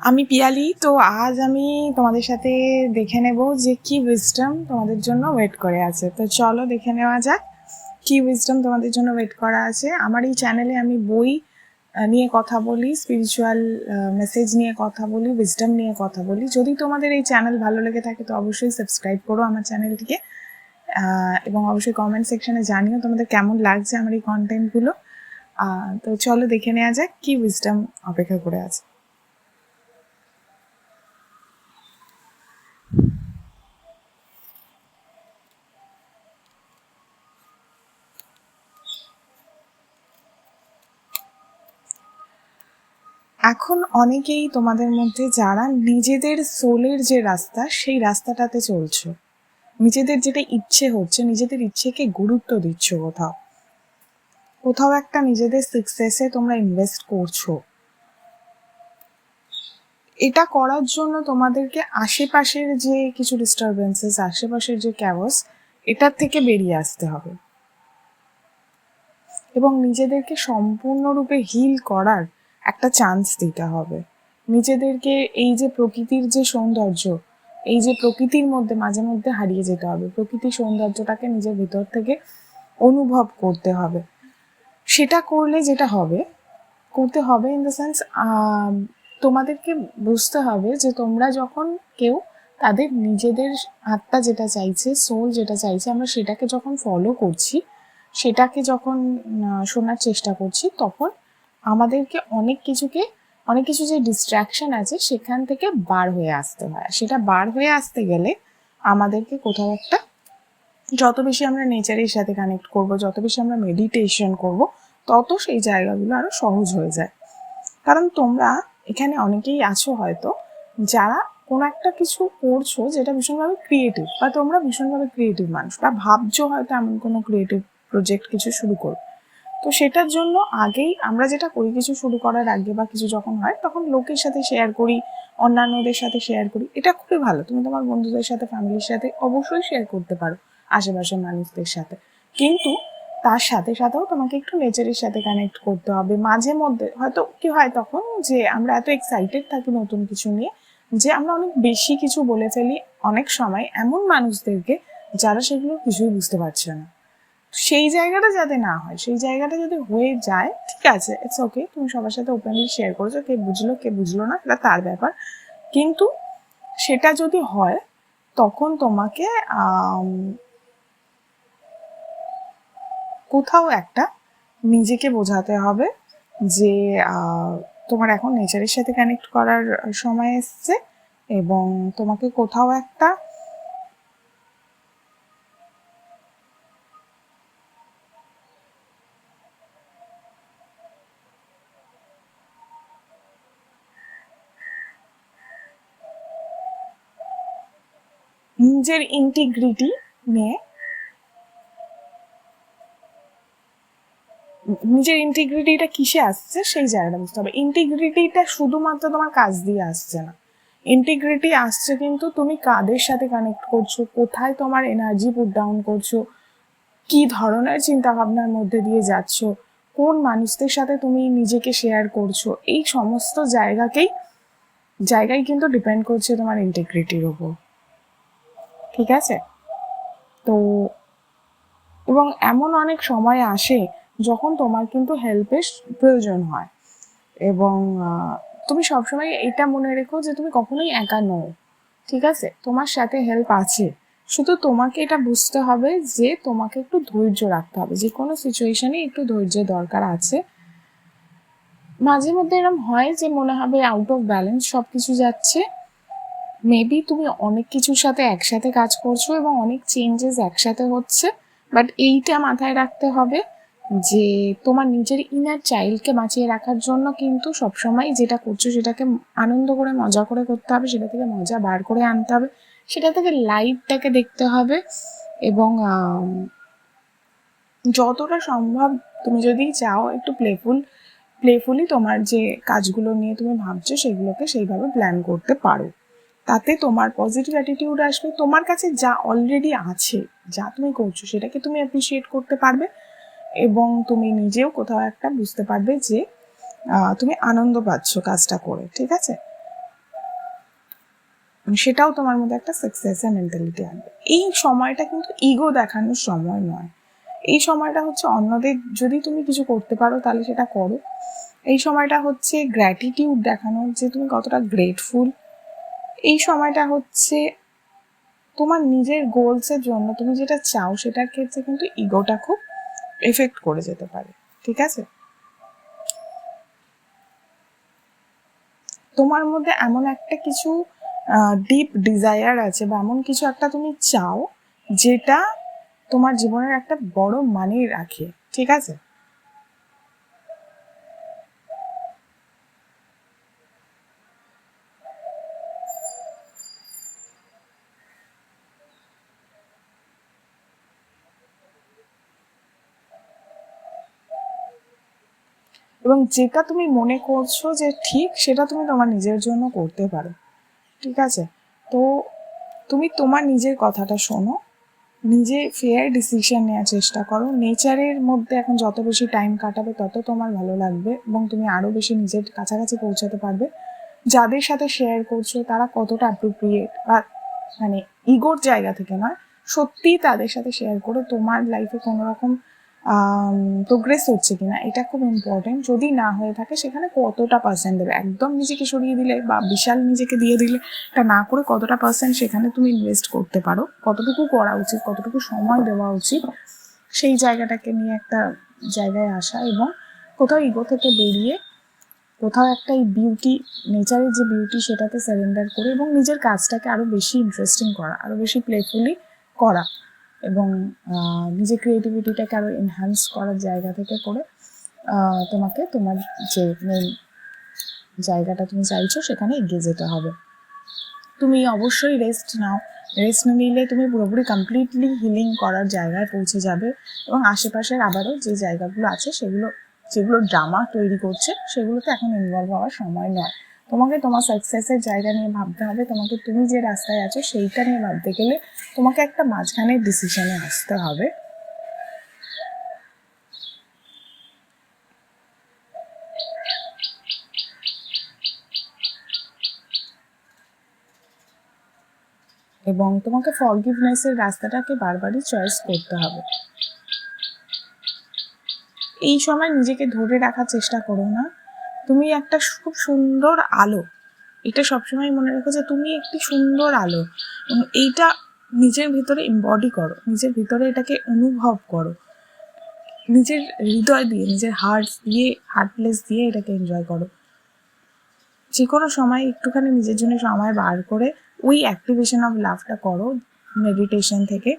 আমি পিয়ালি, তো আজ আমি তোমাদের সাথে দেখে নেব যে কি উইজডম তোমাদের জন্য ওয়েট করে আছে। তো চলো দেখে নেওয়া যাক কি উইজডম তোমাদের জন্য ওয়েট করা আছে। আমার এই চ্যানেলে আমি বই নিয়ে কথা বলি স্পিরিচুয়াল মেসেজ নিয়ে কথা বলি উইজডম নিয়ে কথা বলি। যদি তোমাদের এই চ্যানেল ভালো লেগে থাকে, তো অবশ্যই সাবস্ক্রাইব করো আমার চ্যানেলটিকে এবং অবশ্যই কমেন্ট সেকশনে জানিও তোমাদের কেমন লাগছে আমার এই কন্টেন্টগুলো তো চলো দেখে নেওয়া যাক কি উইজডম অপেক্ষা করে আছে। এখন অনেকেই তোমাদের মধ্যে যারা নিজেদের সোলের যে রাস্তা, সেই রাস্তাটাতে চলছো। নিজেদের যেটা ইচ্ছে হচ্ছে, নিজেদের ইচ্ছেকে গুরুত্ব দিচ্ছ কোথাও। কোথাও একটা নিজেদের সাকসেসে তোমরা ইনভেস্ট করছ। এটা করার জন্য তোমাদেরকে আশেপাশের যে কিছু ডিস্টারবেন্সেস আশেপাশের যে ক্যাবস এটার থেকে বেরিয়ে আসতে হবে। এবং নিজেদেরকে সম্পূর্ণরূপে হিল করার একটা চান্স দিতে হবে। নিজেদেরকে এই যে প্রকৃতির যে সৌন্দর্য, এই যে প্রকৃতির মধ্যে মাঝে মধ্যে হারিয়ে যেতে হবে। প্রকৃতির সৌন্দর্যটাকে নিজের ভিতর থেকে অনুভব করতে হবে। সেটা করলে যেটা হবে, করতে হবে ইন দ্য সেন্স তোমাদেরকে বুঝতে হবে যে তোমরা যখন কেউ তাদের নিজেদের আত্মা যেটা চাইছে সোল যেটা চাইছে, আমরা সেটাকে যখন ফলো করছি, সেটাকে যখন শোনার চেষ্টা করছি, তখন আমাদেরকে অনেক কিছুকে, অনেক কিছু যে ডিস্ট্র্যাকশন আছে সেখান থেকে বার হয়ে আসতে হয়। সেটা বার হয়ে আসতে গেলে আমাদেরকে কোথাও একটা যত বেশি আমরা নেচারের সাথে কানেক্ট করব, যত বেশি আমরা মেডিটেশন করব, তত সেই জায়গাগুলো আরও সহজ হয়ে যায়। কারণ তোমরা এখানে অনেকেই আছো হয়তো, যারা কোনো একটা কিছু করছ যেটা ভীষণভাবে ক্রিয়েটিভ বা তোমরা ভীষণভাবে ক্রিয়েটিভ মানুষ বা ভাবছ হয়তো এমন কোনো ক্রিয়েটিভ প্রজেক্ট কিছু শুরু করো তো সেটার জন্য আগেই আমরা যেটা করি, কিছু শুরু করার আগে বা কিছু যখন হয়, তখন লোকের সাথে শেয়ার করি, অন্যান্যদের সাথে শেয়ার করি। এটা খুবই ভালো। তুমি তোমার বন্ধুদের সাথে ফ্যামিলির সাথে অবশ্যই শেয়ার করতে পারো, আশেপাশের মানুষদের সাথে। কিন্তু তার সাথে সাথেও তোমাকে একটু নেচারের সাথে কানেক্ট করতে হবে। মাঝে মধ্যে হয়তো কি হয় তখন যে আমরা এত এক্সাইটেড থাকি নতুন কিছু নিয়ে, যে আমরা অনেক বেশি কিছু বলে ফেলি অনেক সময় এমন মানুষদেরকে যারা সেগুলো কিছুই বুঝতে পারছে না। সেই জায়গাটা যাতে না হয়, সেই জায়গাটা যদি হয়ে যায়, ঠিক আছে ইটস ওকে তুমি সবার সাথে ওপেনলি শেয়ার করেছ, কে বুঝলো কে বুঝলো না সেটা তার ব্যাপার। কিন্তু সেটা যদি হয়, তখন তোমাকে কোথাও একটা নিজেকে বোঝাতে হবে যে তোমার এখন নেচারের সাথে কানেক্ট করার সময় এসছে এবং তোমাকে কোথাও একটা নিজের ইন্টিগ্রিটি নিয়ে, নিজের ইন্টিগ্রিটিটা কিসে আসছে সেই জায়গাটা বুঝতে হবে। ইন্টিগ্রিটিটা শুধুমাত্র তোমার কাজ দিয়ে আসছে না। ইন্টিগ্রিটি আসছে কিন্তু তুমি কাদের সাথে কানেক্ট করছ, কোথায় তোমার এনার্জি পুট ডাউন করছ, কি ধরনের চিন্তা ভাবনার মধ্যে দিয়ে যাচ্ছ, কোন মানুষদের সাথে তুমি নিজেকে শেয়ার করছ, এই সমস্ত জায়গাকেই, জায়গায় কিন্তু ডিপেন্ড করছে তোমার ইন্টিগ্রিটির ওপর ঠিক আছে? তো, এবং এমন অনেক সময় আসে যখন তোমার কিন্তু হেল্পের প্রয়োজন হয়। এবং তুমি সবসময় এটা মনে রেখো যে তুমি কখনোই একা নও, ঠিক আছে? তোমার সাথে হেল্প আছে। শুধু তোমাকে এটা বুঝতে হবে যে তোমাকে একটু ধৈর্য রাখতে হবে। যে কোনো সিচুয়েশনে একটু ধৈর্যের দরকার আছে। মাঝে মধ্যে এরকম হয় যে মনে হবে আউট অফ ব্যালেন্স সব কিছু যাচ্ছে। মেবি তুমি অনেক কিছুর সাথে একসাথে কাজ করছ এবং অনেক চেঞ্জেস একসাথে হচ্ছে বাট এইটা মাথায় রাখতে হবে যে তোমার নিজের ইনার চাইল্ডকে বাঁচিয়ে রাখার জন্য কিন্তু সবসময় যেটা করছ সেটাকে আনন্দ করে, মজা করে করতে হবে, সেটা থেকে মজা বার করে আনতে হবে, সেটা থেকে লাইটটাকে দেখতে হবে এবং যতটা সম্ভব তুমি যদি চাও একটু প্লেফুল প্লেফুলি তোমার যে কাজগুলো নিয়ে তুমি ভাবছ সেগুলোকে সেইভাবে প্ল্যান করতে পারো। তাতে তোমার পজিটিভ অ্যাটিটিউড আসবে। তোমার কাছে যা অলরেডি আছে, যা তুমি করছ, সেটাকে তুমি অ্যাপ্রিসিয়েট করতে পারবে এবং তুমি নিজেও কোথাও একটা বুঝতে পারবে যে তুমি আনন্দ পাচ্ছ কাজটা করে, ঠিক আছে? মানে সেটাও তোমার মধ্যে একটা সাকসেসের মেন্টালিটি আনবে। এই সময়টা কিন্তু ইগো দেখানোর সময় নয়। এই সময়টা হচ্ছে অন্যদের, যদি তুমি কিছু করতে পারো তাহলে সেটা করো। এই সময়টা হচ্ছে গ্র্যাটিটিউড দেখানোর যে তুমি কতটা গ্রেটফুল এই সময়টা হচ্ছে তোমার নিজের গোলসের জন্য, তুমি যেটা চাও সেটার ক্ষেত্রে কিন্তু ইগোটা খুব এফেক্ট করে যেতে পারে, ঠিক আছে? তোমার মধ্যে এমন একটা কিছু ডিপ ডিজায়ার আছে বা এমন কিছু একটা তুমি চাও যেটা তোমার জীবনের একটা বড় মানে রাখে, ঠিক আছে? এবং যেটা তুমি মনে করছ যে ঠিক, সেটা তুমি তোমার নিজের জন্য করতে পারো। ঠিক আছে? তো তুমি তোমার নিজের কথাটা শোনো। নিজে ফেয়ার ডিসিশন নেওয়ার চেষ্টা করো। নেচারের মধ্যে এখন যত বেশি টাইম কাটাবে, তত তোমার ভালো লাগবে এবং তুমি আরও বেশি নিজের কাছাকাছি পৌঁছাতে পারবে। যাদের সাথে শেয়ার করছ, তারা কতটা অ্যাপ্রোপ্রিয়েট বা মানে ইগোর জায়গা থেকে নয়, সত্যিই তাদের সাথে শেয়ার করে। তোমার লাইফে কোনো রকম প্রোগ্রেস হচ্ছে কিনা, এটা খুব ইম্পর্টেন্ট যদি না হয়ে থাকে, সেখানে কতটা পার্সেন্ট দেবে? একদম নিজেকে সরিয়ে দিলে বা বিশাল নিজেকে দিয়ে দিলে এটা না করে কতটা পার্সেন্ট সেখানে তুমি ইনভেস্ট করতে পারো? কতটুকু করা উচিত, কতটুকু সময় দেওয়া উচিত, সেই জায়গাটাকে নিয়ে একটা জায়গায় আসা এবং কোথাও ইগো থেকে বেরিয়ে কোথাও একটা এই বিউটি নেচারের যে বিউটি সেটাতে সারেন্ডার করে এবং নিজের কাজটাকে আরও বেশি ইন্টারেস্টিং করা আরও বেশি প্লেফুলি করা। এবং নিজের ক্রিয়েটিভিটিটাকে আরও এনহ্যান্স করার জায়গা থেকে করে তোমাকে তোমার যে জায়গাটা তুমি চাইছো সেখানে এগিয়ে যেতে হবে। তুমি অবশ্যই রেস্ট নাও। রেস্ট নিলে তুমি পুরোপুরি কমপ্লিটলি হিলিং করার জায়গায় পৌঁছে যাবে এবং আশেপাশের আবারও যে জায়গাগুলো আছে সেগুলো, যেগুলো ড্রামা তৈরি করছে, সেগুলোতে এখন ইনভলভ হওয়ার সময় নয়। তোমাকে তোমার সাকসেসের জায়গা নিয়ে ভাবতে হবে। তোমাকে তুমি যে রাস্তায় আছো সেইটা নিয়ে ভাবতে গেলে তোমাকে একটা মাঝখানের ডিসিশনে আসতে হবে। এবং তোমাকে ফরগিভনেসের রাস্তাটাকে বারবারই চয়েস করতে হবে। এই সময় নিজেকে ধরে রাখার চেষ্টা করো না। তুমি একটা খুব সুন্দর আলো। এটা সবসময় মনে রেখো যে তুমি একটি সুন্দর আলো এইটা নিজের ভিতরে এম্বডি করো, নিজের ভিতরে এটাকে অনুভব করো। নিজের হৃদয় দিয়ে, নিজের হার্ট দিয়ে হার্ট প্লেস দিয়ে এটাকে এনজয় করো। যে কোনো সময় একটুখানি নিজের জন্য সময় বার করে ওই অ্যাক্টিভেশন অফ লাভটা করো মেডিটেশন থেকে।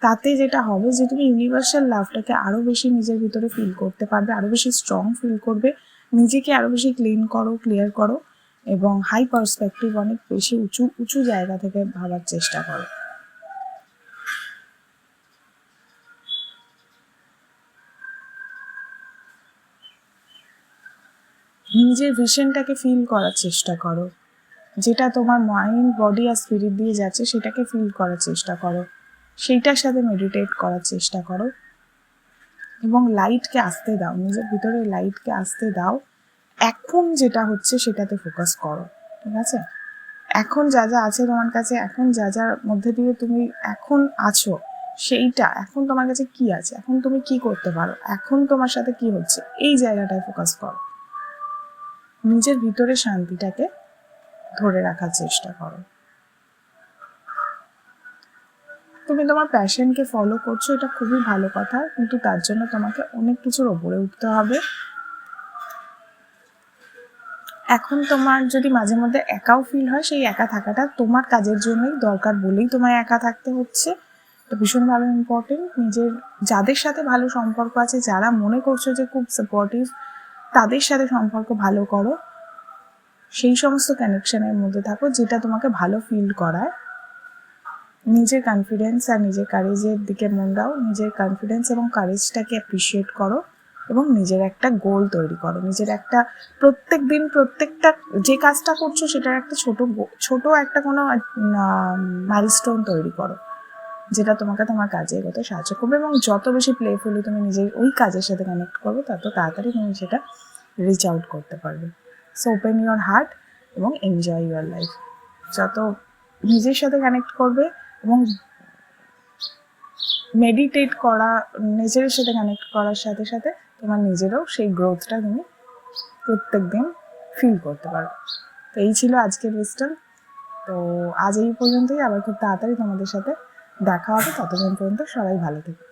তাতে যেটা হবে যে তুমি ইউনিভার্সাল লাভটাকে আরও বেশি নিজের ভিতরে ফিল করতে পারবে আরও বেশি স্ট্রং ফিল করবে। নিজেকে আরও বেশি ক্লিন করো ক্লিয়ার করো এবং হাই পার্সপেক্টিভ অনেক বেশি উঁচু উঁচু জায়গা থেকে ভাবার চেষ্টা করো। নিজের ভিশনটাকে ফিল করার চেষ্টা করো। যেটা তোমার মাইন্ড বডি আর স্পিরিট দিয়ে যাচ্ছে, সেটাকে ফিল করার চেষ্টা করো। সেইটার সাথে মেডিটেট করার চেষ্টা করো। এবং লাইটকে আসতে দাও, নিজের ভিতরে লাইটকে আসতে দাও। এখন যেটা হচ্ছে সেটাতে ফোকাস করো, ঠিক আছে? এখন যা যা আছে তোমার কাছে, এখন যা যার মধ্যে দিয়ে তুমি এখন আছো, সেইটা, এখন তোমার কাছে কি আছে, এখন তুমি কি করতে পারো, এখন তোমার সাথে কি হচ্ছে, এই জায়গাটায় ফোকাস করো। নিজের ভিতরে শান্তিটাকে ধরে রাখার চেষ্টা করো। তুমি তোমার প্যাশনকে ফলো করছ, এটা খুবই ভালো কথা, কিন্তু তার জন্য তোমাকে অনেক কিছুর ওপরে উঠতে হবে। এখন তোমার যদি মাঝে মধ্যে একাও ফিল হয়, সেই একা থাকাটা তোমার কাজের জন্যই দরকার বলেই তোমায় একা থাকতে হচ্ছে। এটা ভীষণভাবে ইম্পর্টেন্ট নিজের, যাদের সাথে ভালো সম্পর্ক আছে, যারা মনে করছ যে খুব সাপোর্টিভ তাদের সাথে সম্পর্ক ভালো করো। সেই সমস্ত কানেকশনের মধ্যে থাকো যেটা তোমাকে ভালো ফিল করায়। নিজের কনফিডেন্স আর নিজের কারেজের দিকে মন দাও। নিজের কনফিডেন্স এবং কারেজটাকে অ্যাপ্রিসিয়েট করো। এবং নিজের একটা গোল তৈরি করো। নিজের একটা প্রত্যেক দিন প্রত্যেকটা যে কাজটা করছ সেটার একটা ছোট ছোট একটা কোনো মাইলস্টোন তৈরি করো, যেটা তোমাকে তোমার কাজে এগোতে সাহায্য করবে এবং যত বেশি প্লেফুলি তুমি নিজের ওই কাজের সাথে কানেক্ট করবে, তত তাড়াতাড়ি তুমি সেটা রিচ আউট করতে পারবে। সো ওপেন ইউর হার্ট এবং এনজয় ইউর লাইফ যত নিজের সাথে কানেক্ট করবে এবং মেডিটেট করা নেচারের সাথে কানেক্ট করার সাথে সাথে তোমার নিজেরও সেই গ্রোথটা তুমি প্রত্যেক দিন ফিল করতে পারো। তো এই ছিল আজকের উইস্টম তো আজ এই পর্যন্তই। আবার খুব তাড়াতাড়ি তোমাদের সাথে দেখা হবে। ততক্ষণ পর্যন্ত সবাই ভালো থেকো।